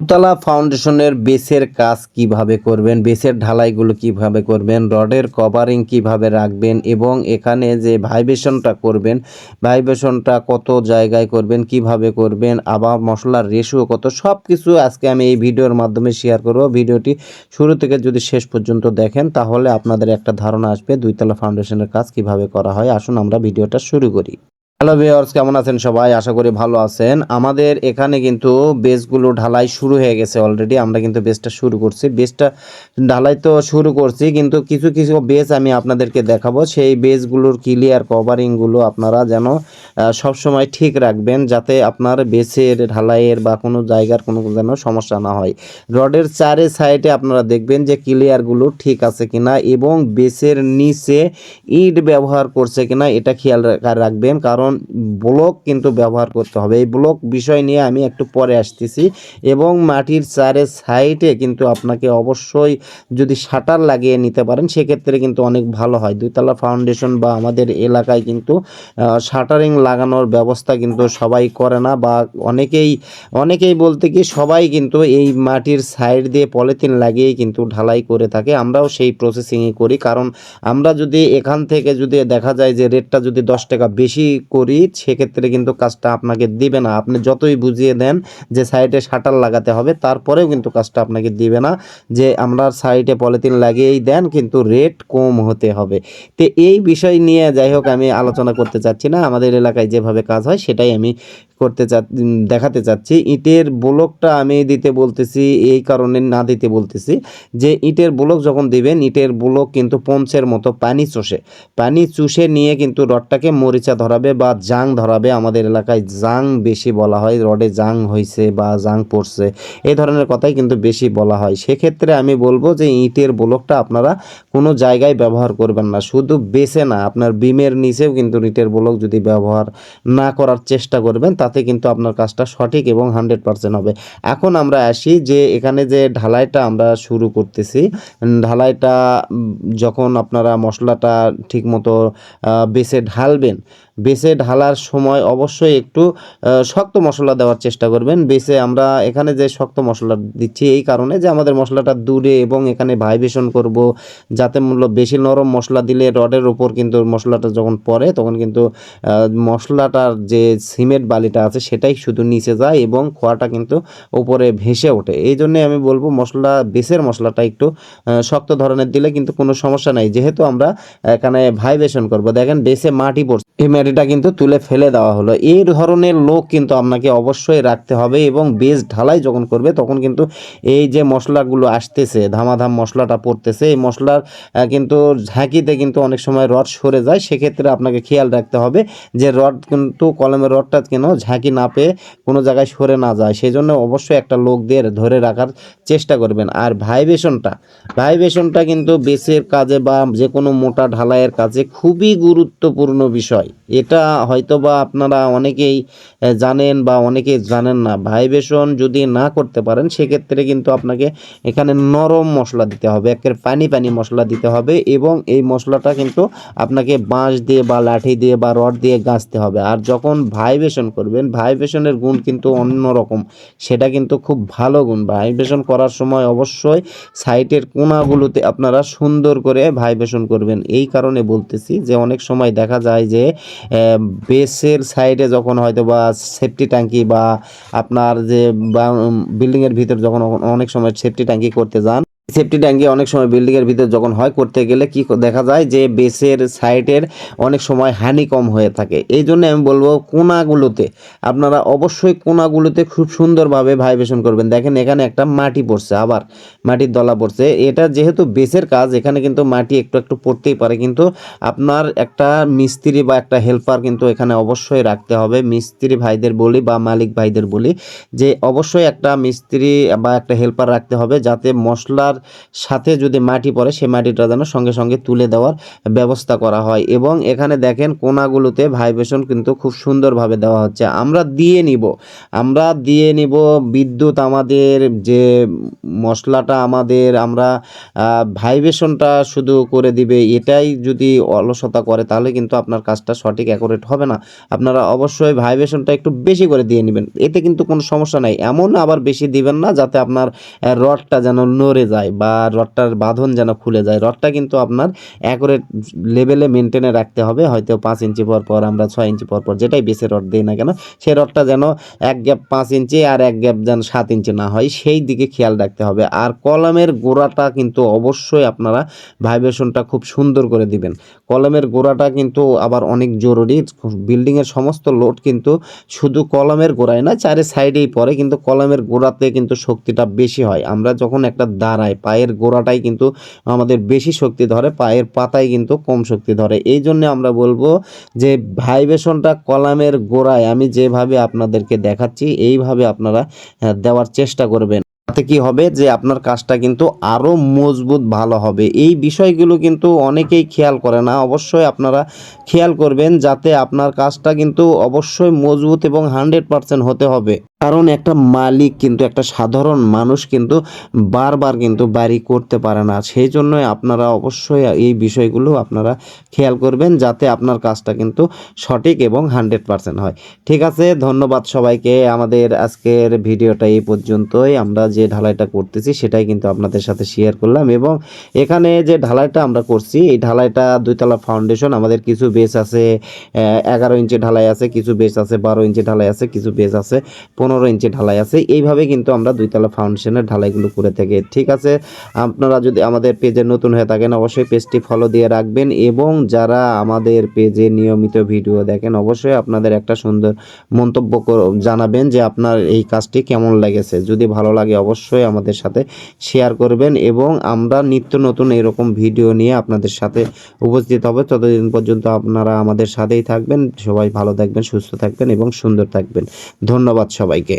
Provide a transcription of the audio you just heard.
উতলা ফাউন্ডেশনের বেসের কাজ কীভাবে করবেন, বেসের ঢালাইগুলো কীভাবে করবেন, রডের কভারিং কীভাবে রাখবেন এবং এখানে যে ভাইব্রেশনটা করবেন, ভাইব্রেশনটা কত জায়গায় করবেন, কীভাবে করবেন, আবার মশলার রেশিও কত সব কিছু আজকে আমি এই ভিডিওর মাধ্যমে শেয়ার করব। ভিডিওটি শুরু থেকে যদি শেষ পর্যন্ত দেখেন, তাহলে আপনাদের একটা ধারণা আসবে দুইতলা ফাউন্ডেশনের কাজ কীভাবে করা হয়। আসুন আমরা ভিডিওটা শুরু করি। হ্যালো ভিউয়ার্স কেমন আছেন সবাই? আশা করি ভালো আছেন। আমাদের এখানে কিন্তু বেসগুলো ঢালাই শুরু হয়ে গেছে অলরেডি আমরা কিন্তু বেসটা শুরু করছি। বেসটা ঢালাই তো শুরু করছি, কিন্তু কিছু কিছু বেস আমি আপনাদেরকে দেখাবো। সেই বেসগুলোর ক্লিয়ার কভারিংগুলো আপনারা যেন সবসময় ঠিক রাখবেন যাতে আপনার বেসের, ঢালাইয়ের বা কোনো জায়গার কোনো যেন সমস্যা না হয়। রডের চারে সাইডে আপনারা দেখবেন যে ক্লিয়ারগুলো ঠিক আছে কিনা এবং বেসের নিচে ইট ব্যবহার করছে কিনা এটা খেয়াল রাখবেন। কারণ ব্লক কিন্তু ব্যবহার করতে হবে। এই ব্লক বিষয় নিয়ে আমি একটু পরে আসতেছি এবং মাটির চারে সাইডে কিন্তু আপনাকে অবশ্যই যদি শাটার লাগিয়ে নিতে পারেন, সেক্ষেত্রে কিন্তু অনেক ভালো হয়। দুইতলা ফাউন্ডেশন বা আমাদের এলাকায় কিন্তু শাটারিং লাগানোর ব্যবস্থা কিন্তু সবাই করে না বা অনেকেই অনেকেই বলতে কি সবাই কিন্তু এই মাটির সাইড দিয়ে পলিথিন লাগিয়েই কিন্তু ঢালাই করে থাকে। আমরাও সেই প্রসেসিংই করি। কারণ আমরা যদি এখান থেকে যদি দেখা যায় যে রেটটা যদি দশ টাকা বেশি করি, সেক্ষেত্রে কিন্তু কাজটা আপনাকে দিবে না। আপনি যতই বুঝিয়ে দেন যে সাইডে শাটার লাগাতে হবে, তারপরেও কিন্তু কাজটা আপনাকে দিবে না। যে আমরা সাইডে পলিথিন লাগিয়েই দেন, কিন্তু রেট কম হতে হবে। তো এই বিষয় নিয়ে যাই হোক, আমি আলোচনা করতে চাচ্ছি না। আমাদের এলাকায় যেভাবে কাজ হয় সেটাই আমি করতে চা দেখাতে চাচ্ছি। ইটের ব্লকটা আমি দিতে বলতেছি, এই কারণে না দিতে বলতেছি যে, ইটের ব্লক যখন দিবেন, ইটের ব্লক কিন্তু পঞ্চের মতো পানি চষে। পানি চুষে নিয়ে কিন্তু রডটাকে মরিচা ধরাবে বা জাং ধরাবে। আমাদের এলাকায় জাং বেশি বলা হয়। রডে জাং হয়েছে বা জাং পড়ছে এই ধরনের কথাই কিন্তু বেশি বলা হয়। সেক্ষেত্রে আমি বলব যে, ইটের ব্লকটা আপনারা কোনো জায়গায় ব্যবহার করবেন না। শুধু বেছে না, আপনার বিমের নিচেও কিন্তু ইটের ব্লক যদি ব্যবহার না করার চেষ্টা করবেন তাতে কিন্তু আপনার কাজটা সঠিক এবং হান্ড্রেড পারসেন্ট হবে। এখন আমরা আসি যে এখানে যে ঢালাইটা আমরা শুরু করতেছি ঢালাইটা যখন আপনারা মশলাটা ঠিকমতো আহ, বেছে ঢালবেন বেছে ঢালার সময় অবশ্যই একটু শক্ত মশলা দেওয়ার চেষ্টা করবেন। বেছে আমরা এখানে যে শক্ত মশলা দিচ্ছি এই কারণে যে আমাদের মশলাটা দূরে এবং এখানে ভাইব্রেশন করব, যাতে মূল্য বেশি নরম মশলা দিলে রডের উপর কিন্তু মশলাটা যখন পড়ে তখন কিন্তু মশলাটার যে সিমেন্ট বালিটা আছে সেটাই শুধু নিচে যায় এবং খোয়াটা কিন্তু উপরে ভেসে ওঠে। এই জন্যে আমি বলব মশলা, বেসের মশলাটা একটু শক্ত ধরনের দিলে কিন্তু কোনো সমস্যা নাই। যেহেতু আমরা এখানে ভাইব্রেশন করব, দেখেন বেসে মাটি পড়ছে। মাটিটা কিন্তু তুলে ফেলে দেওয়া হলো। এই ধরনের লোক কিন্তু আপনাকে অবশ্যই রাখতে হবে এবং বেস ঢালাই যখন করবে তখন কিন্তু এই যে মশলাগুলো আসতেছে, ধামাধাম মশলাটা পড়তেছে, এই মশলার কিন্তু ঝাঁকিতে কিন্তু অনেক সময় রড সরে যায়। সেক্ষেত্রে আপনাকে খেয়াল রাখতে হবে যে রড কিন্তু, কলমের রডটা কেন ঝাঁকি না পেয়ে কোনো জায়গায় সরে না যায়। সেই জন্য অবশ্যই একটা লোক দিয়ে ধরে রাখার চেষ্টা করবেন। আর ভাইব্রেশনটা ভাইব্রেশনটা কিন্তু বেসের কাজে বা যে কোনো মোটা ঢালাইয়ের কাজে খুবই গুরুত্বপূর্ণ বিষয়। এটা হয়তো বা আপনারা অনেকেই জানেন বা অনেকেই জানেন না। ভাইব্রেশন যদি না করতে পারেন, সেক্ষেত্রে কিন্তু আপনাকে এখানে নরম মশলা দিতে হবে, একের পানি পানি মশলা দিতে হবে এবং এই মশলাটা কিন্তু আপনাকে বাঁশ দিয়ে বা লাঠি দিয়ে বা রড দিয়ে গাঁচতে হবে। আর যখন ভাইব্রেশন করবেন, ভাইব্রেশনের গুণ কিন্তু অন্যরকম। সেটা কিন্তু খুব ভালো গুণ। ভাইব্রেশন করার সময় অবশ্যই সাইটের কোনাগুলোতে আপনারা সুন্দর করে ভাইব্রেশন করবেন। এই কারণে বলতেছি যে, অনেক সময় দেখা যায় যে বেসের সাইডে যখন হয়তো বা সেফটি ট্যাঙ্কি বা আপনার যে বিল্ডিংয়ের ভিতর যখন অনেক সময় সেফটি ট্যাঙ্কি করতে যান সেফটি ট্যাঙ্কি অনেক সময় বিল্ডিংয়ের ভিতর যখন হয় করতে গেলে কি দেখা যায় যে বেসের সাইডের অনেক সময় হানি কম হয়ে থাকে। এই জন্য আমি বলব কোনাগুলোতে, আপনারা অবশ্যই কোনাগুলোতে খুব সুন্দরভাবে ভাইব্রেশন করবেন। দেখেন এখানে একটা মাটি পড়ছে, আবার মাটির দলা পড়ছে। এটা যেহেতু বেসের কাজ, এখানে কিন্তু মাটি একটু একটু পড়তেই পারে, কিন্তু আপনার একটা মিস্ত্রি বা একটা হেল্পার কিন্তু এখানে অবশ্যই রাখতে হবে। মিস্ত্রি ভাইদের বলি বা মালিক ভাইদের বলি যে অবশ্যই একটা মিস্ত্রি বা একটা হেল্পার রাখতে হবে যাতে মশলার ঢালার সাথে যদি মাটি পড়ে সেই মাটিটা যেন সঙ্গে সঙ্গে তুলে দেওয়ার ব্যবস্থা করা হয়। এবং এখানে দেখেন কোনাগুলোতে ভাইব্রেশন কিন্তু খুব সুন্দরভাবে দেওয়া হচ্ছে। আমরা দিয়ে নিব। আমরা দিয়ে নিব বিদ্যুৎ আমাদের, যে মশলাটা আমাদের, আমরা ভাইব্রেশনটা শুধু করে দিবে। এটাই যদি অলসতা করে, তাহলে কিন্তু আপনার কাজটা সঠিক অ্যাকুরেট হবে না। আপনারা অবশ্যই ভাইব্রেশনটা একটু বেশি করে দিয়ে নেবেন। এতে কিন্তু কোনো সমস্যা নাই। এমন আবার বেশি দিবেন না, যাতে আপনার রডটা যেন নড়ে যায়। বা রডটার বাঁধন যেন খুলে যায়, রডটা কিন্তু আপনার অ্যাকুরেট লেভেলে মেনটেনে রাখতে হবে। হয়তো পাঁচ ইঞ্চি পর পর আমরা ছয় ইঞ্চি পর পর যেটাই বেশি রড দিই না কেন সেই রডটা যেন এক গ্যাপ পাঁচ ইঞ্চি আর এক গ্যাপ যেন সাত ইঞ্চি না হয়, সেই দিকে খেয়াল রাখতে হবে। আর কলমের গোড়াটা কিন্তু অবশ্যই আপনারা ভাইব্রেশনটা খুব সুন্দর করে দিবেন। কলমের গোড়াটা কিন্তু আবার অনেক জরুরি বিল্ডিংয়ের সমস্ত লোড কিন্তু শুধু কলমের গোড়ায় না, চারি সাইডেই পড়ে, কিন্তু কলমের গোড়াতে কিন্তু শক্তিটা বেশি হয়। আমরা যখন একটা দাঁড়াই পায়ের গোড়াটাই কিন্তু আমাদের বেশি শক্তি ধরে, পায়ের পাতায় কিন্তু কম শক্তি ধরে। এই জন্য আমরা বলব যে ভাইব্রেশনটা কলামের গোড়ায় আমি যেভাবে আপনাদেরকে দেখাচ্ছি, এইভাবে আপনারা দেওয়ার চেষ্টা করবেন। তাতে কি হবে যে আপনার কাজটা কিন্তু আরও মজবুত ভালো হবে। এই বিষয়গুলো কিন্তু অনেকেই খেয়াল করে না। অবশ্যই আপনারা খেয়াল করবেন যাতে আপনার কাজটা কিন্তু অবশ্যই মজবুত এবং হান্ড্রেড পারসেন্ট হতে হবে। কারণ একটা মালিক কিন্তু, একটা সাধারণ মানুষ কিন্তু বারবার কিন্তু বাড়ি করতে পারে না। সেই জন্যই আপনারা অবশ্যই এই বিষয়গুলো আপনারা খেয়াল করবেন যাতে আপনার কাজটা কিন্তু সঠিক এবং হান্ড্রেড পারসেন্ট হয়। ঠিক আছে, ধন্যবাদ সবাইকে। আমাদের আজকের ভিডিওটা এই পর্যন্তই। আমরা যে ঢালাইটা করতেছি সেটাই কিন্তু আপনাদের সাথে শেয়ার করলাম এবং এখানে যে ঢালাইটা আমরা করছি, এই ঢালাইটা দুইতলা ফাউন্ডেশন আমাদের কিছু বেস আছে এগারো ইঞ্চি ঢালাই আছে, কিছু বেস আছে বারো ইঞ্চি ঢালাই আছে, কিছু বেস আছে পনেরো ইঞ্চি ঢালাই আছে। এইভাবে কিন্তু আমরা দুইতলা ফাউন্ডেশনের ঢালাইগুলো করে থাকি। ঠিক আছে? আপনারা যদি আমাদের পেজে নতুন হয়ে থাকেন, অবশ্যই পেজটি ফলো দিয়ে রাখবেন এবং যারা আমাদের পেজে নিয়মিত ভিডিও দেখেন, অবশ্যই আপনাদের একটা সুন্দর মন্তব্য জানাবেন যে আপনার এই কাজটি কেমন লেগেছে। যদি ভালো লাগে অবশ্যই আমাদের সাথে শেয়ার করবেন এবং আমরা নিত্য নতুন এরকম ভিডিও নিয়ে আপনাদের সাথে উপস্থিত হবে। ততদিন পর্যন্ত আপনারা আমাদের সাথেই থাকবেন। সবাই ভালো থাকবেন, সুস্থ থাকবেন এবং সুন্দর থাকবেন। ধন্যবাদ সবাইকে।